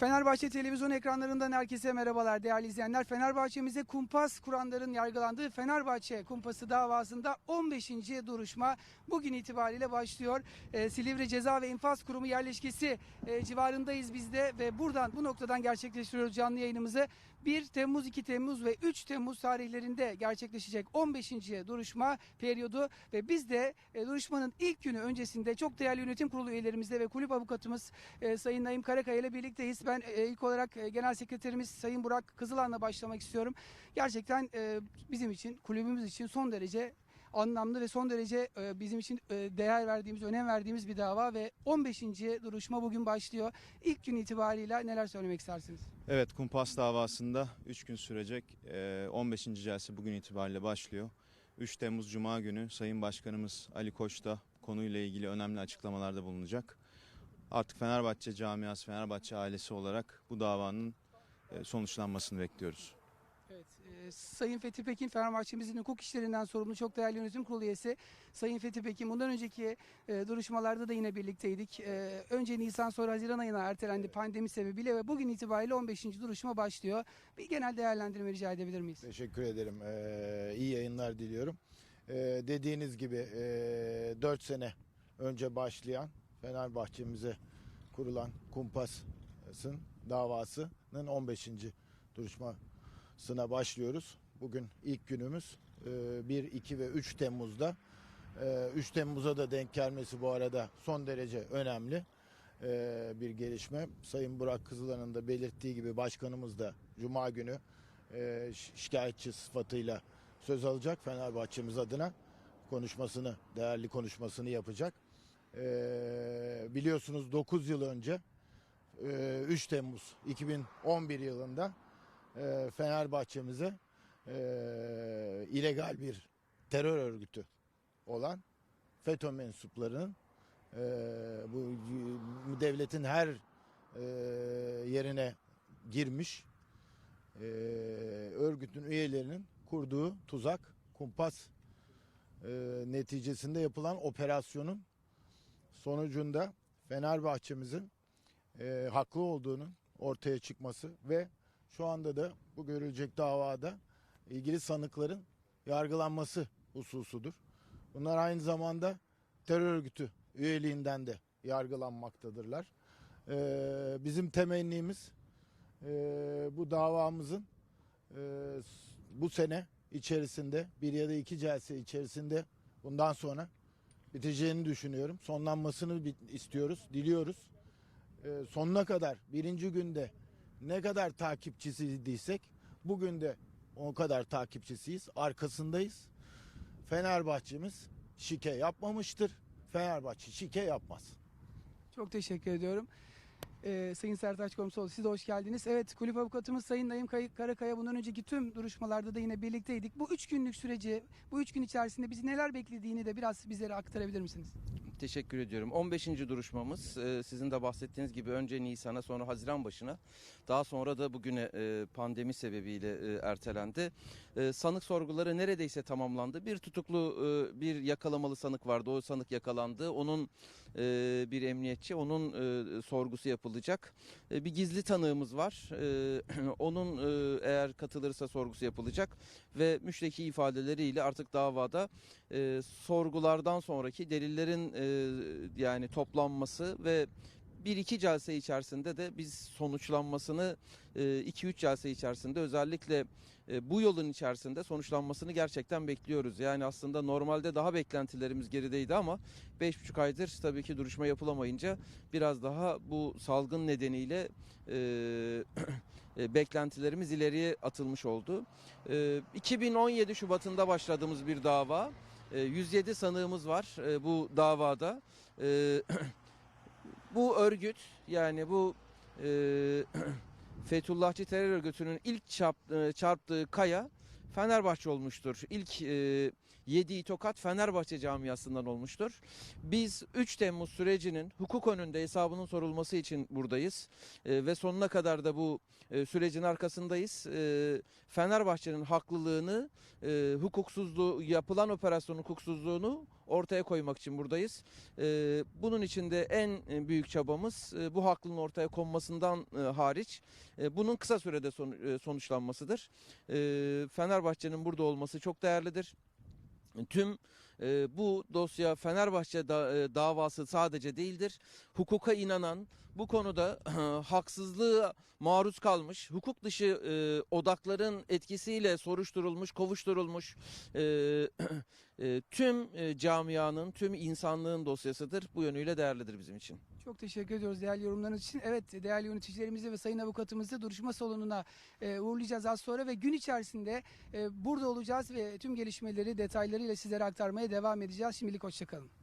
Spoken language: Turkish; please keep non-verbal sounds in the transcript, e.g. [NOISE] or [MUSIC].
Fenerbahçe televizyon ekranlarından herkese merhabalar değerli izleyenler. Fenerbahçe'mize kumpas kuranların yargılandığı Fenerbahçe kumpası davasında 15. duruşma bugün itibariyle başlıyor. Ee, Silivri Ceza ve İnfaz Kurumu yerleşkesi e, civarındayız biz de ve buradan bu noktadan gerçekleştiriyoruz canlı yayınımızı. 1 Temmuz, 2 Temmuz ve 3 Temmuz tarihlerinde gerçekleşecek 15. duruşma periyodu ve biz de e, duruşmanın ilk günü öncesinde çok değerli yönetim kurulu üyelerimizle ve kulüp avukatımız e, Sayın Naim Karakaya ile birlikteyiz. Ben e, ilk olarak e, Genel Sekreterimiz Sayın Burak Kızılan'la başlamak istiyorum. Gerçekten e, bizim için, kulübümüz için son derece anlamlı ve son derece e, bizim için e, değer verdiğimiz, önem verdiğimiz bir dava ve 15. duruşma bugün başlıyor. İlk gün itibariyle neler söylemek istersiniz? Evet kumpas davasında 3 gün sürecek Ee, 15. celse bugün itibariyle başlıyor. 3 Temmuz Cuma günü Sayın Başkanımız Ali Koç da konuyla ilgili önemli açıklamalarda bulunacak. Artık Fenerbahçe camiası, Fenerbahçe ailesi olarak bu davanın e, sonuçlanmasını bekliyoruz. Evet, e, Sayın Fethi Pekin Fenerbahçe'mizin hukuk işlerinden sorumlu çok değerli yönetim kurulu üyesi. Sayın Fethi Pekin bundan önceki e, duruşmalarda da yine birlikteydik. E, önce Nisan sonra Haziran ayına ertelendi pandemi sebebiyle ve bugün itibariyle 15. duruşma başlıyor. Bir genel değerlendirme rica edebilir miyiz? Teşekkür ederim. Ee, iyi yayınlar diliyorum. Ee, dediğiniz gibi e, 4 sene önce başlayan Fenerbahçe'mize kurulan Kumpas'ın davasının 15. duruşmasına başlıyoruz. Bugün ilk günümüz. Ee, 1, 2 ve 3 Temmuz'da. Ee, 3 Temmuz'a da denk gelmesi bu arada son derece önemli ee, bir gelişme. Sayın Burak Kızılan'ın da belirttiği gibi başkanımız da Cuma günü e, şi- şikayetçi sıfatıyla söz alacak Fenerbahçemiz adına konuşmasını, değerli konuşmasını yapacak. Ee, biliyorsunuz 9 yıl önce e, 3 Temmuz 2011 yılında e, Fenerbahçemize e, illegal bir terör örgütü olan FETÖ mensuplarının e, bu bu devletin her e, yerine girmiş e, örgütün üyelerinin kurduğu tuzak, kumpas e, neticesinde yapılan operasyonun sonucunda Fenerbahçemizin e, haklı olduğunun ortaya çıkması ve şu anda da bu görülecek davada ilgili sanıkların yargılanması hususudur. Bunlar aynı zamanda terör örgütü üyeliğinden de yargılanmaktadırlar. E, bizim temennimiz e, bu davamızın e, bu sene içerisinde bir ya da iki celse içerisinde bundan sonra biteceğini düşünüyorum. Sonlanmasını istiyoruz, diliyoruz. E, sonuna kadar birinci günde ne kadar takipçisiysek bugün de o kadar takipçisiyiz, arkasındayız. Fenerbahçemiz şike yapmamıştır. Fenerbahçe şike yapmaz. Çok teşekkür ediyorum. Ee, Sayın Sertaç Komiseroğlu siz de hoş geldiniz. Evet kulüp avukatımız Sayın Naim Kay- Karakaya bundan önceki tüm duruşmalarda da yine birlikteydik. Bu üç günlük süreci, bu üç gün içerisinde bizi neler beklediğini de biraz bizlere aktarabilir misiniz? Teşekkür ediyorum. 15. duruşmamız e, sizin de bahsettiğiniz gibi önce Nisan'a sonra Haziran başına daha sonra da bugüne e, pandemi sebebiyle e, ertelendi. Sanık sorguları neredeyse tamamlandı. Bir tutuklu bir yakalamalı sanık vardı. O sanık yakalandı. Onun e, bir emniyetçi onun e, sorgusu yapılacak. E, Bir gizli tanığımız var. [CLEARS THROAT] Onun e, eğer katılırsa sorgusu yapılacak ve müşteki ifadeleriyle artık davada sorgulardan sonraki delillerin yani toplanması ve bir iki celse içerisinde de biz sonuçlanmasını 2-3 celse içerisinde özellikle e, bu yolun içerisinde sonuçlanmasını gerçekten bekliyoruz. Yani aslında normalde daha beklentilerimiz gerideydi ama 5,5 aydır tabii ki duruşma yapılamayınca biraz daha bu salgın nedeniyle e, [CLEARS THROAT] e, beklentilerimiz ileriye atılmış oldu. E, 2017 Şubat'ında başladığımız bir dava. E, 107 sanığımız var e, bu davada. E, [CLEARS THROAT] bu örgüt yani bu e, [CLEARS THROAT] Fethullahçı terör örgütünün ilk e, çarptığı kaya Fenerbahçe olmuştur. İlk e, yediği tokat Fenerbahçe camiasından olmuştur. Biz 3 Temmuz sürecinin hukuk önünde hesabının sorulması için buradayız. E, ve sonuna kadar da bu e, sürecin arkasındayız. E, Fenerbahçe'nin haklılığını, e, hukuksuzluğu, yapılan operasyon hukuksuzluğunu ortaya koymak için buradayız. E, bunun için de en e, büyük çabamız e, bu haklılığın ortaya konmasından e, hariç bunun kısa sürede son- sonuçlanmasıdır. Fenerbahçe'nin burada olması çok değerlidir. Tüm e, bu dosya Fenerbahçe e, davası sadece değildir. Hukuka inanan, bu konuda [CLEARS THROAT] haksızlığa maruz kalmış, hukuk dışı e, odakların etkisiyle soruşturulmuş, kovuşturulmuş [CLEARS THROAT] e, tüm e, camianın, tüm insanlığın dosyasıdır. Bu yönüyle değerlidir bizim için. Çok teşekkür ediyoruz değerli yorumlarınız için. Evet değerli yöneticilerimizi ve sayın avukatımızı duruşma salonuna e, uğurlayacağız az sonra ve gün içerisinde e, burada olacağız ve tüm gelişmeleri detaylarıyla sizlere aktarmaya devam edeceğiz. Şimdilik hoşçakalın.